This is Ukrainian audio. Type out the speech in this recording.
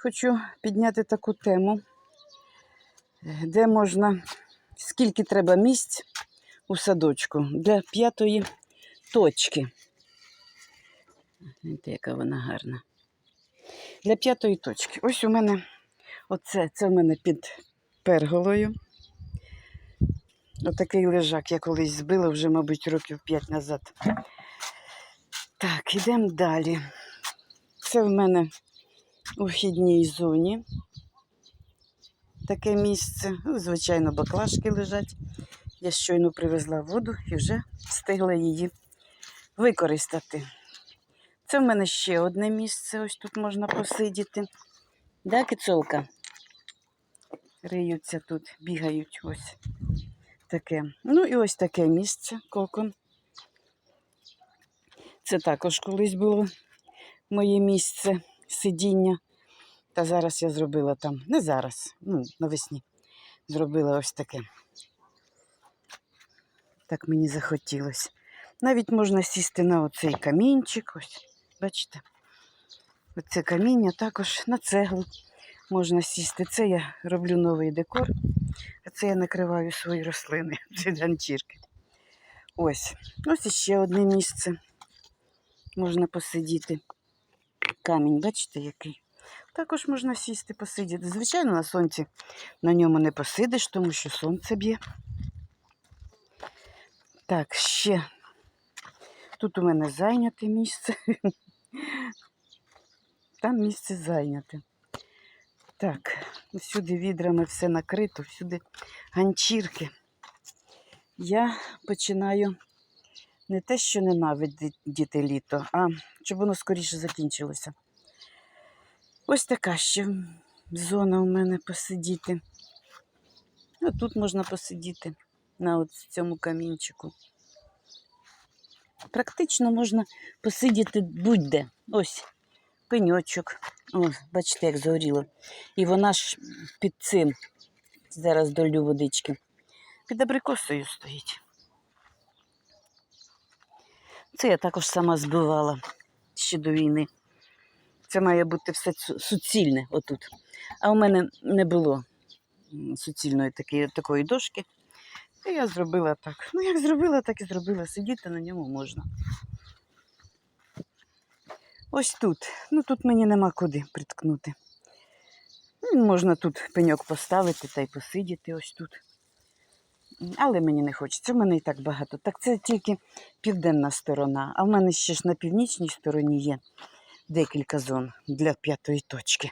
Хочу підняти таку тему, де можна, скільки треба місць у садочку для п'ятої точки. Знаєте, яка вона гарна. Для п'ятої точки. Ось у мене оце, це в мене під перголою. Отакий лежак я колись збила вже, мабуть, років 5 назад. Так, ідемо далі. Це в мене у вхідній зоні. Таке місце. Ну, звичайно, баклажки лежать. Я щойно привезла воду і вже встигла її використати. Це в мене ще одне місце. Ось тут можна посидіти. Да, кицолка? Риються тут, бігають ось таке. Ну і ось таке місце, кокон. Це також колись було моє місце сидіння. Та зараз я зробила там, не зараз, ну, навесні. Зробила ось таке. Так мені захотілося. Навіть можна сісти на оцей камінчик. Ось, бачите? Оце каміння також на цеглу можна сісти. Це я роблю новий декор, а це я накриваю свої рослини, ці ганчірки. Ось. Ось іще одне місце. Можна посидіти. Камінь, бачите, який? Також можна сісти, посидіти. Звичайно, на сонці на ньому не посидиш, тому що сонце б'є. Так, ще. Тут у мене зайняте місце. Там місце зайняте. Так, всюди відрами все накрито, всюди ганчірки. Я починаю не те, що ненавидіти літо, а щоб воно скоріше закінчилося. Ось така ще зона у мене посидіти. А тут можна посидіти на цьому камінчику. Практично можна посидіти будь-де. Ось пеньочок. О, бачите, як згоріло. І вона ж під цим. Зараз долю водички. Під абрикосою стоїть. Це я також сама збивала ще до війни. Це має бути все суцільне отут. А у мене не було суцільної такої, такої дошки. І я зробила так. Ну, як зробила, так і зробила. Сидіти на ньому можна. Ось тут. Ну тут мені нема куди приткнути. Ну, Можна тут пеньок поставити та й посидіти ось тут. Але мені не хочеться, в мене і так багато. Так це тільки південна сторона, а в мене ще ж на північній стороні є декілька зон для п'ятої точки.